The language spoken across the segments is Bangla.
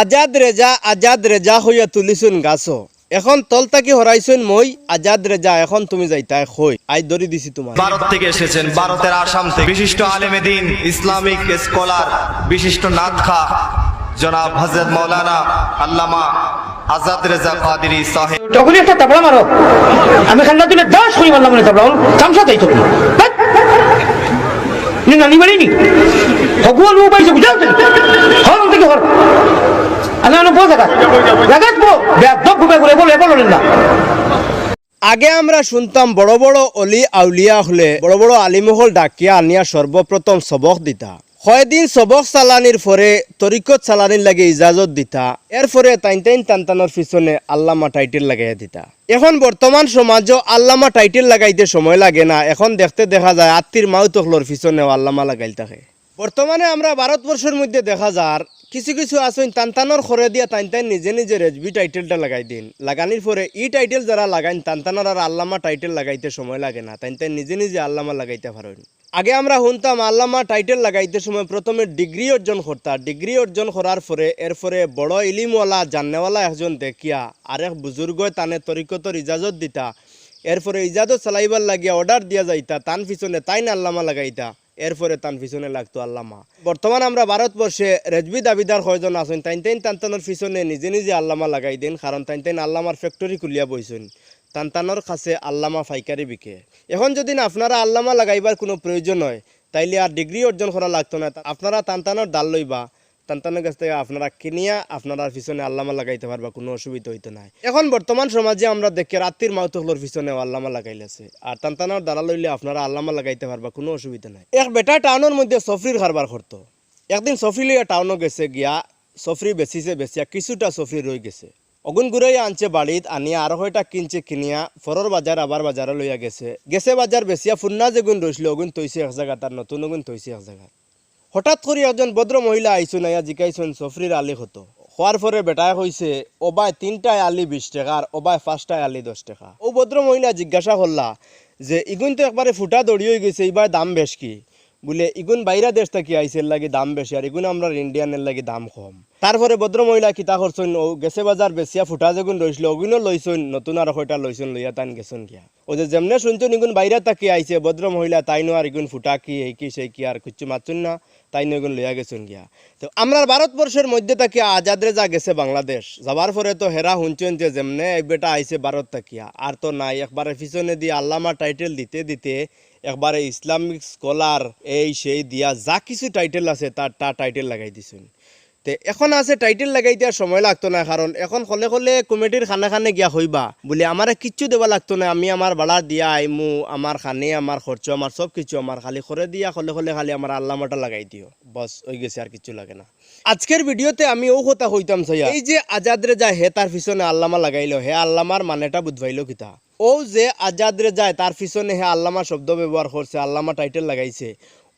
আজাদ রেজা আজাদ রেজা হইয়া তুলিছুন গাছ। এখন তল তাকি হরাইছুন মই আজাদ রেজা এখন তুমি যাইতাই হই আই ধরি দিছি তোমার ভারত থেকে এসেছেন ভারতের আসাম থেকে। বিশিষ্ট আলেমে দিন ইসলামিক স্কলার বিশিষ্ট নাথখা জনাব হজরত মৌলানা আল্লামা আজাদ রেজা কাদিরি সাহেব। তখনই একটা তাবলা মারো আমি খান্না দিলে দশ করি মারলাম না তাবলা চামচা তাই তখন নি নানি বাড়ি নি ভগবান ও পাইছে বুঝাও ঘুমে ঘুরে বলে না আগে আমরা শুনতাম বড় বড় অলি আউলিয়া হলে বড় বড় আলিমহল ডাকিয়া আনিয়া সর্বপ্রথম সবক দিতা। কয়দিন সবক চালানির পরে তরিকত চালানির লাগে ইজাজত দিতা। এর এরপরে তাইন তাইন টানটানোর পিছনে আল্লামা টাইটেল লাগাইয়া দিতা। এখন বর্তমান সমাজও আল্লামা টাইটেল লাগাইতে সময় লাগে না এখন দেখতে দেখা যায় আত্মীর মাউ তখলোর পিছনেও আল্লামা লাগাইল থাকে। বর্তমানে আমরা ভারতবর্ষের মধ্যে দেখা যার কিছু কিছু আসুন তানতানোর খরে দিয়া তাইন নিজে নিজে রেজবি টাইটেলটা লাগাই দিন। লাগানির পরে ই টাইটেল যারা লাগাইন তানতানোর আর আল্লামা টাইটেল লাগাইতে সময় লাগে না। তাইন তাইন নিজে নিজে আল্লামা লাগাইতে পারেন আগে আমরা শুনতাম আল্লামা টাইটেল লাগাইতে সময় প্রথমে ডিগ্রি অর্জন করতা ডিগ্রি অর্জন করার পরে এরপরে বড় ইলিমওয়ালা জান্নেওয়ালা একজন দেখিয়া আরেক বুজুর্গ তানে তরিকতর ইজাজত দিতা। এরপরে ইজাজত চালাইবার লাগিয়া অর্ডার দিয়া যাইতা, তান পিছনে তাইন আল্লামা লাগাইতা। এরপরে তান পিছনে লাগতো আল্লামা বর্তমান আমরা ভারতবর্ষে রেজবি দাবিদার কয়জন আছেন, তাইন তাইন তান্তানোর পিছনে নিজে নিজে আল্লামা লাগাই দিন, কারণ তাইন তাইন আল্লামার ফ্যাক্টরি খুলিয়া বইছেন। তান্তানোর কাছে আল্লামা ফাইকারি বিকে। এখন যদি আপনারা আল্লামা লাগাইবার কোনো প্রয়োজন হয়, তাইলে আর ডিগ্রি অর্জন করা লাগতো না। আপনারা তান্তানোর ডাল লইবা। তান্তানের কাছ থেকে আপনারা কিনিয়া আপনারা পিছনে আল্লামা লাগাইতে পারবা, কোনো অসুবিধা হইতো নাই। এখন বর্তমান সমাজে আমরা দেখি রাত্রির মাউতহলোর পিছনে আল্লামা লাগাইলেছে। আর তান্তানোর দ্বারা লইলে আপনারা আল্লামা লাগাইতে পারবা, কোনো অসুবিধা নাই। এক বেটা টাউনের মধ্যে সফরির কারবার করতো। একদিন সফরি লইয়া টাউনও গেছে, গিয়া সফরি বেচিছে, বেচিয়া কিছুটা সফরি রয়ে গেছে। অগুন ঘুরাইয়া আনছে বাড়িত, আনিয়া আরও কয়টা কিনছে কিনিয়া ফরর বাজার, আবার বাজারে লইয়া গেছে। গেছে বাজার বেচিয়া ফুন্না যেগুন রইছিল, অগুন তৈছে এক জায়গা, তার নতুন অগুন তৈছে এক জায়গা। হঠাৎ করে একজন ভদ্র মহিলা আইসুন আইয়া জিকাইছুন সফরির আলি হতো। হওয়ার পরে বেটায় কইছে ওবায় তিনটায় আলি বিশ টাকা আর ওবায় পাঁচটায় আলি দশ টাকা। ও ভদ্র মহিলা জিজ্ঞাসা করলা যে ইগুন তো একবারে ফুটা দড়িয়ে গেছে এইবার দাম বেশ কি? বলে ইগুন বাইরা দেশ থেকে আইসের লাগে দাম বেশি আর ইগুন আমরা ইন্ডিয়ানের লাগে দাম কম। তারপরে ভদ্র মহিলা কিতা করছেন ও গেছে বাজার বেচিয়া ফুটা যেগুন রইছিল ওগুনও লইছেন নতুন আর কয়টা লইছেন লইয়া তান গেছেন গিয়া। ও যে, যেমনে শুনছেন ইগুন বাইরা তাকি ভদ্র মহিলা তাই নো আর ইগুন ফুটা কি এই কি, সেই কি আর কিচ্ছু মারছেন না। তাই নগুন লইয়া গেছেন গিয়া। তো আমরা ভারতবর্ষের মধ্যে থাকি আজাদরে যা গেছে বাংলাদেশ, যাবার পরে তো হেরা শুনছেন যে যেমনে এক বেটা আইছে ভারত থাকিয়া, আর তো নাই। একবারে পিছনে দিয়ে আল্লামা টাইটেল দিতে দিতে একবারে ইসলামিক স্কলার এই সেই দিয়া যা কিছু টাইটেল আছে তার তা টাইটেল লাগাই দিছেন। তে এখন আছে টাইটেল লাগাই দেওয়ার সময় লাগতো না কারণ এখন হলে হলে কমিটির খানে খানে গিয়া হইবা। বলে আমার কিচ্ছু দেওয়া লাগতো না, আমি আমার বাড়া দিয়া, আইমু আমার খানে আমার খরচ আমার সব কিছু আমার খালি করে দিয়া হলে হলে খালি আমার আল্লামাটা লাগাই দিও। বস হয়ে গেছে আর কিছু লাগে না। আজকের ভিডিওতে আমি ও কথা হইতাম সাইয়া এই যে আজাদরে যায় হে তার পিছনে আল্লামা লাগাইলো, হে আল্লামার মানেটা বুঝবাইলো কিতা। ও যে আজাদরে যায় তার পিছনে হে আল্লামা শব্দ ব্যবহার করছে আল্লামা টাইটেল লাগাইছে।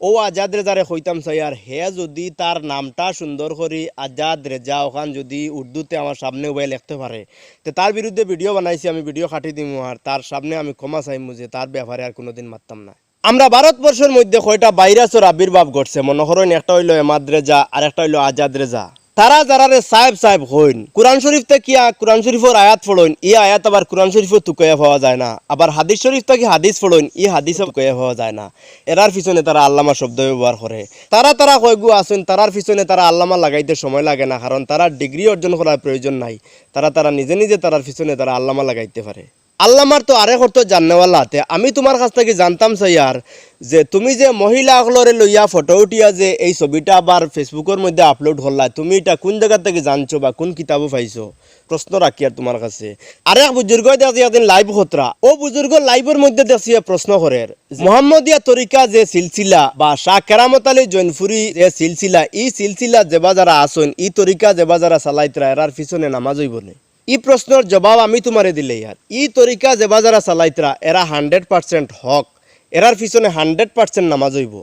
ও আজাদ রেজারে হইতাম সাইয়ার হে যদি তার নামটা সুন্দর করি, আজাদ রেজা ওখান যদি উর্দুতে আমার সামনে উবাই লিখতে পারে। তো তার বিরুদ্ধে ভিডিও বানাইছি, আমি ভিডিও খাটি দিম, আর তার সামনে আমি ক্ষমা চাইমু যে তার ব্যাপারে আর কোনোদিন মারতাম না। আমরা ভারতবর্ষের মধ্যে কয়টা ভাইরাসের আবির্ভাব ঘটছে, মনে করেন, একটা হইল এমাদ রেজা, আর একটা হইল আজাদ রেজা। তারা যারা রে সাহেব সাহেব হইন। কোরআন শরীফ থেকে কোরআন শরীফের আয়াত ফড়ইন। ই আয়াত আবার কোরআন শরীফও তুকয়া পাওয়া যায় না। আবার হাদিস শরীফ থেকে হাদিস ফড়ইন? ই হাদিসও তুকয়া পাওয়া যায় না। এরার পিছনে তারা আল্লামা শব্দ ব্যবহার করে। তারা তারা কয়গু আছেন, তারার পিছনে তারা আল্লামা লাগাইতে সময় লাগে না, কারণ তারা ডিগ্রি অর্জন করার প্রয়োজন নাই। তারা তারা নিজে নিজে তারার পিছনে তারা আল্লামা লাগাইতে পারে। আল্লামার তো আরেক অর্থ জাননেওয়ালা। হাতে আমি তোমার কাছ থেকে জানতাম সাইয়ার যে তুমি যে মহিলা সকলরে লইয়া ফটো উঠিয়া যে এই ছবিটা আবার ফেসবুকের মধ্যে আপলোড করলা তুমি এটা কোন জায়গা থেকে জানছো বা কোন কিতাবও পাইছো? প্রশ্ন রাখি আর তোমার কাছে। আরেক বুজুর্গ দেখছি একদিন লাইভ হতরা ও বুজুর্গ লাইভের মধ্যে দেখছি প্রশ্ন করে মোহাম্মদিয়া তরিকা যে সিলসিলা বা শাহ কেরামত আলী জৈনফুরি যে সিলসিলা, ই সিলসিলা যেবা যারা আসন, ই তরিকা যেবা যারা চালাইতরা এরার পিছনে নামাজ হইব নে ই প্রশ্নের জবাব আমি তোমারে দিলে ইয়ার ই তরিকা যেবা যারা চালাইতরা এরা হান্ড্রেড পার্সেন্ট হক। এরার পিছনে হান্ড্রেড পার্সেন্ট নামাজ হইব।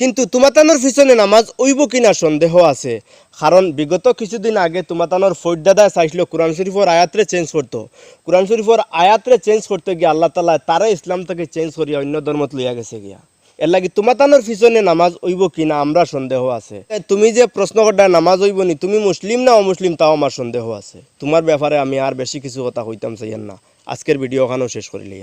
কিন্তু তুমাতানোর পিছনে নামাজ হইব কিনা সন্দেহ আছে। কারণ বিগত কিছুদিন আগে তুমাতানোর ফৈদ দাদা চাইছিল, কোরআন শরীফর আয়াতরে চেঞ্জ করতো কোরআন শরীফর আয়াতরে চেঞ্জ করতে গিয়ে আল্লাহ তালা তারা ইসলাম থেকে চেঞ্জ করিয়া অন্য ধর্মত লইয়া গেছে গিয়া। এর লাগি তোমাতানোর পিছনে নামাজ হইব কিনা আমরা সন্দেহ আছে। তুমি যে প্রশ্ন করটা নামাজ হইব নি, তুমি মুসলিম না অমুসলিম, তাও আমার সন্দেহ আছে। তোমার ব্যাপারে আমি আর বেশি কিছু কথা হইতাম চাইয়ান না। আজকের ভিডিও ওখানেও শেষ করিলি আর